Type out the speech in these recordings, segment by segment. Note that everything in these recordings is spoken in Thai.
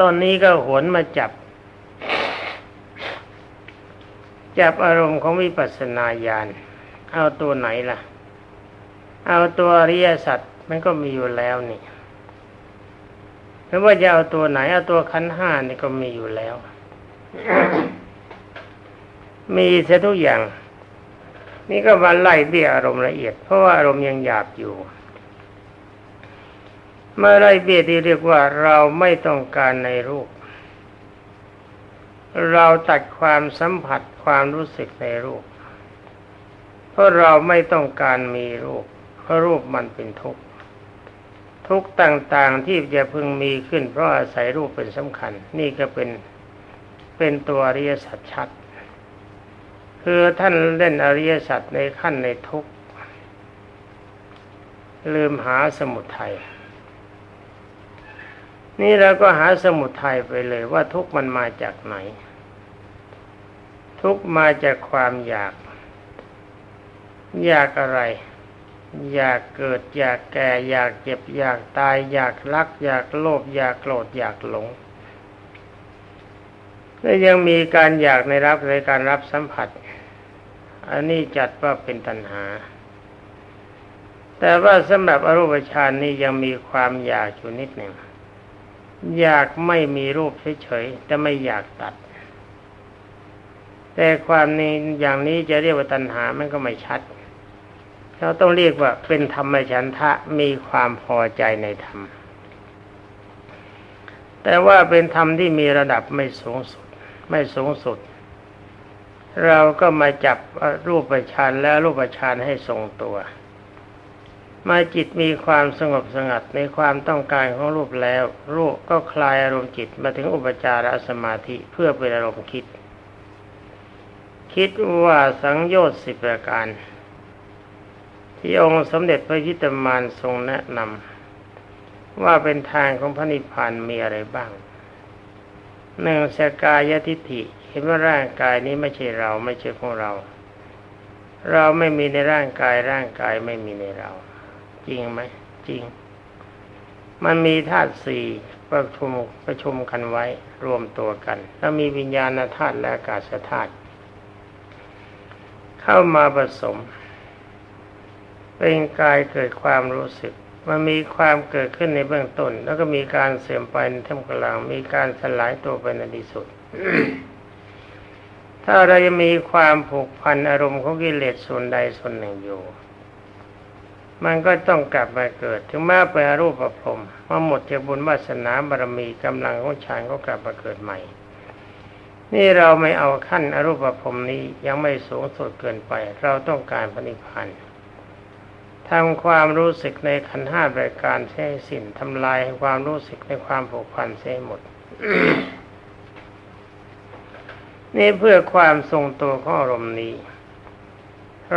ตอนนี้ก็หวนมาจับ จับอารมณ์ของวิปัสสนาญาณเอาตัวไหนล่ะ เอาตัวอริยสัจมันก็มีอยู่แล้วนี่หรือว่าจะเอาตัวไหนเอาตัวขันห้านี่ก็มีอยู่แล้ว มีเสียทุกอย่าง นี่ก็มาไล่เบี้ยอารมณ์ละเอียด เพราะว่าอารมณ์ยังหยาบอยู่ เมื่อไล่เบี้ยที่เรียกว่าเราไม่ต้องการในรูป เราตัดความสัมผัสความรู้สึกในรูป เพราะเราไม่ต้องการมีรูป เพราะรูปมันเป็นทุกข์ทุกข์ต่างๆที่จะพึงมีขึ้น เพราะอาศัยรูปเป็นสำคัญ นี่ก็เป็นเป็นตัวอริยสัจชัด คือท่านเล่นอริยสัจในขั้นในทุกข์ลืมหาสมุทัย นี่เราก็หาสมุทัยไปเลยว่าทุกมันมาจากไหน ทุกมาจากความอยาก อยากอะไร อยากเกิด อยากแก่ อยากเจ็บ อยากตาย อยากรัก อยากโลภอยากโกรธอยากหลงและยังมีการอยากในรับในการรับสัมผัส อันนี้จัดว่าเป็นตัณหา แต่ว่าสำหรับอรูปฌานนี่ยังมีความอยากอยู่นิดหนึ่ง อยากไม่มีรูปเฉยๆแต่ไม่อยากตัด แต่ความนี้อย่างนี้จะเรียกว่าตัณหามันก็ไม่ชัดเราต้องเรียกว่าเป็นธรรมฉันทะมีความพอใจในธรรม แต่ว่าเป็นธรรมที่มีระดับไม่สูงสุด ไม่สูงสุด เราก็มาจับรูปฌานแล้วรูปฌานให้ทรงตัว มาจิตมีความสงบสงัดในความต้องการของรูปแล้ว รูปก็คลายอารมณ์จิตมาถึงอุปจารสมาธิเพื่อเป็นอารมณ์คิด คิดว่าสังโยชน์สิบประการ ที่องค์สมเด็จพระยิตมานทรงแนะนำว่าเป็นทางของพระนิพพานมีอะไรบ้างหนึ่งสกายทิฏฐิเห็นว่าร่างกายนี้ไม่ใช่เราไม่ใช่ของเรา เราไม่มีในร่างกายร่างกายไม่มีในเรา จริงไหมจริง มันมีธาตุสี่ประชุมประชุมกันไว้รวมตัวกัน แล้วมีวิญญาณธาตุและอากาศธาตุเข้ามาผสม เป็นกายเกิดความรู้สึก มันมีความเกิดขึ้นในเบื้องต้น แล้วก็มีการเสื่อมไปในท่ามกลาง มีการสลายตัวไปในที่สุด ถ้าเราจะมีความผูกพันอารมณ์ของกิเลสส่วนใดส่วนหนึ่งอยู่ มันก็ต้องกลับมาเกิด ถึงแม้เป็นรูปประพรมมาหมดจากบุญวาสนาบารมีกำลังของฌานก็กลับมาเกิดใหม่ นี่เราไม่เอาขั้นอรูปภพรมนี้ยังไม่สูงสุดเกินไป เราต้องการพระนิพพานทำความรู้สึกในขันห้ารายการใช้สิ้นทำลายความรู้สึกในความผูกพันเสียหมด นี่เพื่อความทรงตัวของอารมณ์นี้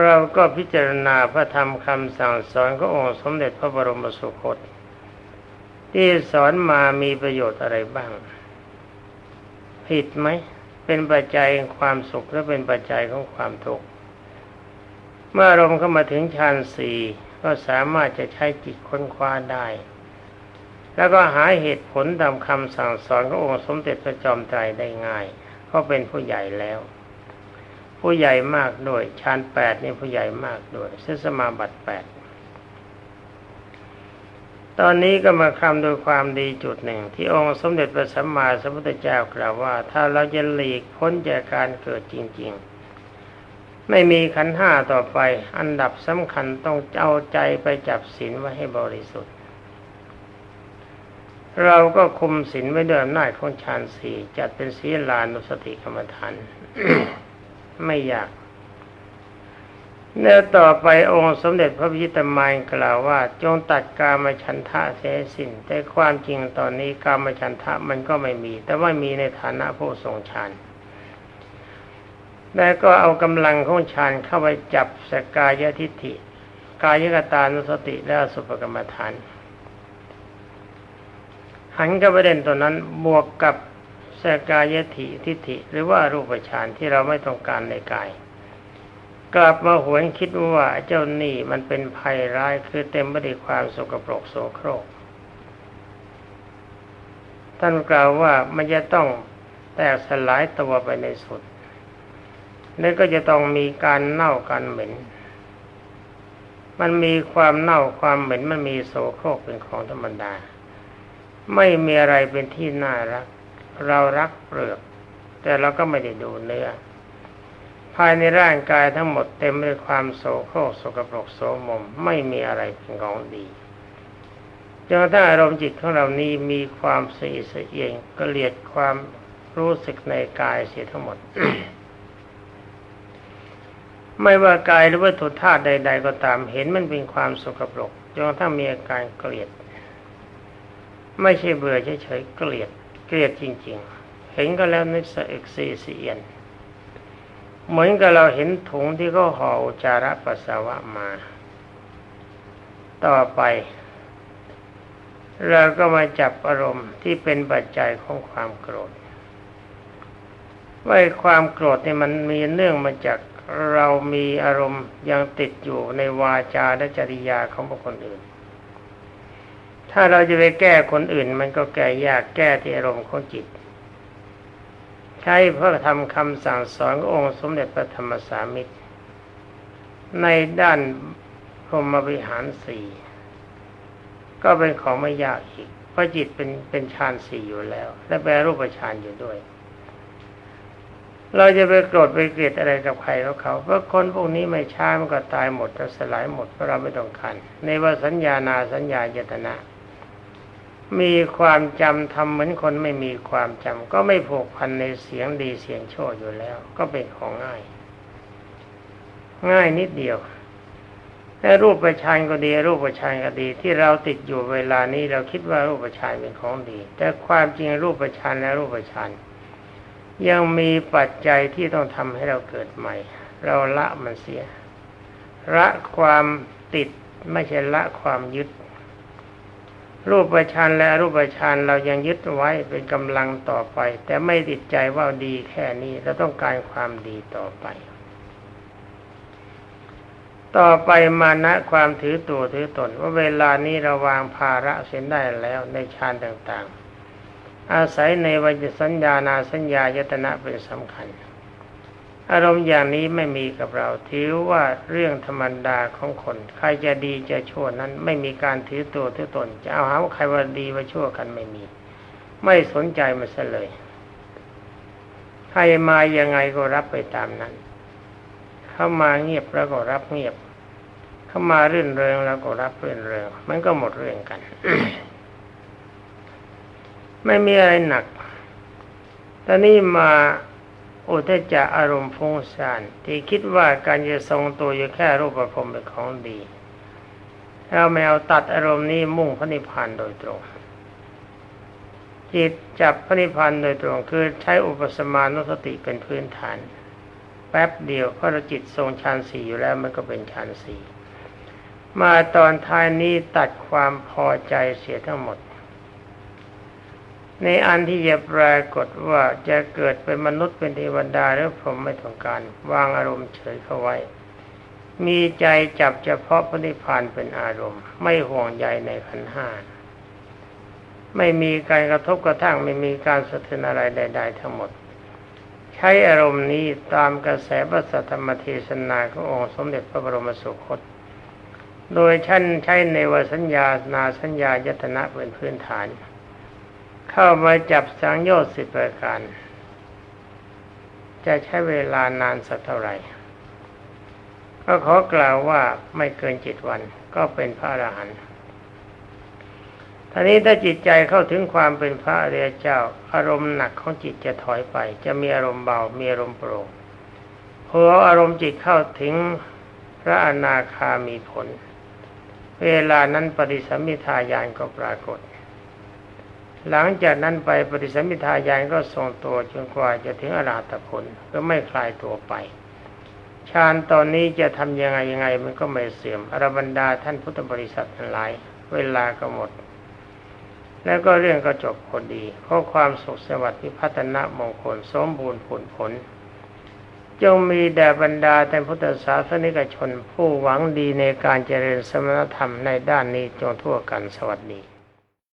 เราก็พิจารณาพระธรรมคำสั่งสอนขององค์สมเด็จพระบรมสุคต ที่สอนมามีประโยชน์อะไรบ้าง ผิดไหม เป็นปัจจัยของความสุขและเป็นปัจจัยของความทุกข์เมื่ออารมณ์เข้ามาถึงฌานสี่ก็สามารถจะใช้จิตค้นคว้าได้ แล้วก็หาเหตุผลตามคำสั่งสอนขององค์สมเด็จพระจอมไตรได้ง่ายเพราเป็นผู้ใหญ่แล้ว ผู้ใหญ่มากด้วยฌานแปดนี่ผู้ใหญ่มากด้วยเสสมาบัติแปดตอนนี้ก็มาคำโดยความดีจุดหนึ่ง ที่องค์สมเด็จพระสัมมาสัมพุทธเจ้ากล่าวว่า ถ้าเราจะหลีกพ้นจากการเกิดจริง ๆ ไม่มีขันห้าต่อไป อันดับสำคัญต้องเอาใจไปจับศีลไว้ให้บริสุทธิ์ เราก็คุมศีลไว้ด้วยอำนาจของฌานสี่จัดเป็นศีลานุสติกรรมฐาน ไม่ยาก แล้วต่อไปองค์สมเด็จพระพิชิตมายกล่าวว่า จงตัดกามฉันทะเสียสิ้นแต่ความจริงตอนนี้กามฉันทะมันก็ไม่มี แต่ว่ามีในฐานะผู้ทรงฌานแล้วก็เอากำลังของฌานเข้าไปจับสกายทิฏฐิ กายกตานุสติและสุปกรรมฐาน หันกับประเด็นตัวนั้นบวกกับ สกายทิทิฏฐิ หรือว่ารูปฌานที่เราไม่ต้องการในกาย กลับมาหวนคิดว่าเจ้านี่มันเป็นภัยร้ายคือเต็มไปด้วยความสกปรกโสโครกทท่านกล่าวว่ามันจะต้องแตกสลายตัวไปในสุดแล้วก็จะต้องมีการเน่าการเหม็น มันมีความเน่าความเหม็นมันมีโสโครกเป็นของธรรมดา ไม่มีอะไรเป็นที่น่ารัก เรารักเปลือก แต่เราก็ไม่ได้ดูเนื้อ ภายในร่างกายทั้งหมดเต็มไปด้วยความโสโครกสกปรกโสมม ไม่มีอะไรเป็นของดีจนกระทั่งอารมณ์จิตของเรานี้มีความสะอิดสะเอียงกเกลียดความรู้สึกในกายเสียทั้งหมด ไม่ว่ากายหรือวัตถุธาตุใด ๆ ก็ตามเห็นมันเป็นความสกปรกจนกระทั่งมีอาการเกลียด ไม่ใช่เบื่อเฉยๆเกลียด กลียดจริง ๆ เห็นก็แล้วนึกสะอึกซีเสียน เหมือนกับเราเห็นถุงที่เขาห่อจจาระปัสสาวะมา ต่อไป เราก็มาจับอารมณ์ที่เป็นปัจจัยของความโกรธว่าความโกรธเนี่ยมันมีเนื่องมาจากเรามีอารมณ์ยังติดอยู่ในวาจาและจริยาของบุคคลอื่น ถ้าเราจะไปแก้คนอื่น มันก็แก้ยากแก้ที่อารมณ์ของจิต ใช้พระธรรมคำสั่งสอนขององค์สมเด็จพระธรรมสามิตร ในด้านพรหมวิหารสี่ก็เป็นของไม่ยากอีกเพราะจิตเป็นเป็นฌานสี่อยู่แล้ว และแปลรูปฌานอยู่ด้วย เราจะไปโกรธไปเกลียดอะไรกับใครเขาเขา เพราะคนพวกนี้ไม่ช้ามันก็ตายหมดจะสลายหมดเพราะเราไม่ต้องการในว่าสัญญานาสัญญาเจตนา มีความจำทำเหมือนคนไม่มีความจำก็ไม่ผูกพันในเสียงดีเสียงชั่วอยู่แล้ว ก็เป็นของง่าย ง่ายนิดเดียวแต่รูปประชานก็ดี รูปประชานก็ดี ที่เราติดอยู่เวลานี้เราคิดว่ารูปประชานเป็นของดี แต่ความจริงรูปประชานและรูปประชานยังมีปัจจัยที่ต้องทำให้เราเกิดใหม่ เราละมันเสียละความติดไม่ใช่ละความยึด รูปประชานและรูปประชานเรายังยึดไว้เป็นกำลังต่อไป แต่ไม่ติดใจว่าดีแค่นี้เราต้องการความดีต่อไป ต่อไปมานะความถือตัวถือตน ว่าเวลานี้เราวางภาระเส้นได้แล้วในฌานต่างๆ อาศัยในวิญสัญญานาสัญญายตนะเป็นสำคัญ อารมณ์อย่างนี้ไม่มีกับเรา ถือว่าเรื่องธรรมดาของคน ใครจะดีจะชั่วนั้น ไม่มีการถือตัวถือตน จะเอาหาว่าใครว่าดีว่าชั่วกันไม่มี ไม่สนใจมันซะเลย ใครมายังไงก็รับไปตามนั้น เข้ามาเงียบแล้วก็รับเงียบ เข้ามารื่นเริงแล้วก็รับเรื่นเริง มันก็หมดเรื่องกัน ไม่มีอะไรหนักตอนนี้มา อุทจจะอารมณ์ฟุ้งซ่านที่คิดว่าการจะทรงตัวอยู่แค่รูปประพรมเป็นของดีเราไม่เอาตัดอารมณ์นี้มุ่งพระนิพพานโดยตรง จิตจับพระนิพพานโดยตรงคือใช้อุปสมานุสติเป็นพื้นฐาน แป๊บเดียวพระจิตทรงฌานสี่อยู่แล้วมันก็เป็นฌานสี่มาตอนท้ายนี้ตัดความพอใจเสียทั้งหมด ในอันที่จะปรากฏว่าจะเกิดเป็นมนุษย์เป็นเทวดาหรือพรหมไม่ต้องการ วางอารมณ์เฉยเข้าไว้ มีใจจับเฉพาะพระนิพพานเป็นอารมณ์ ไม่ห่วงใยในขันห้าไม่มีการกระทบกระทั่งไม่มีการสะเทือนอะไรใด ๆ ทั้งหมด ใช้อารมณ์นี้ตามกระแสพระสัทธรรมเทศนาขององค์สมเด็จพระบรมสุคต โดยท่านใช้ในวสัญญานาสัญญายตนะเป็นพื้นฐาน เข้ามาจับสังโยชน์สิบประการ จะใช้เวลานานสักเท่าไหร่ ก็ขอกล่าวว่าไม่เกินเจ็ดวันก็เป็นพระอรหันต์ท่านี้ถ้าจิตใจเข้าถึงความเป็นพระอริยเจ้า อารมณ์หนักของจิตจะถอยไป จะมีอารมณ์เบา มีอารมณ์โปร่งพออารมณ์จิตเข้าถึงพระอนาคามีผล เวลานั้นปฏิสัมมิทายานก็ปรากฏ หลังจากนั้นไปปฏิสัมมิทายานก็ทรงตัวจนกว่าจะถึงอรหัตผลก็ไม่คลายตัวไปฌานตอนนี้จะทำยังไงยังไงมันก็ไม่เสื่อมอรบรรดาท่านพุทธบริษัททั้งหลาย เวลาก็หมด แล้วก็เรื่องก็จบพอดีเพราะความสุขสวัสดิ์พิพัฒนมงคลสมบูรณ์ผลผล จงมีแด่บรรดาท่านพุทธศาสนิกชน ผู้หวังดีในการเจริญสมณธรรมในด้านนี้จงทั่วกันสวัสดี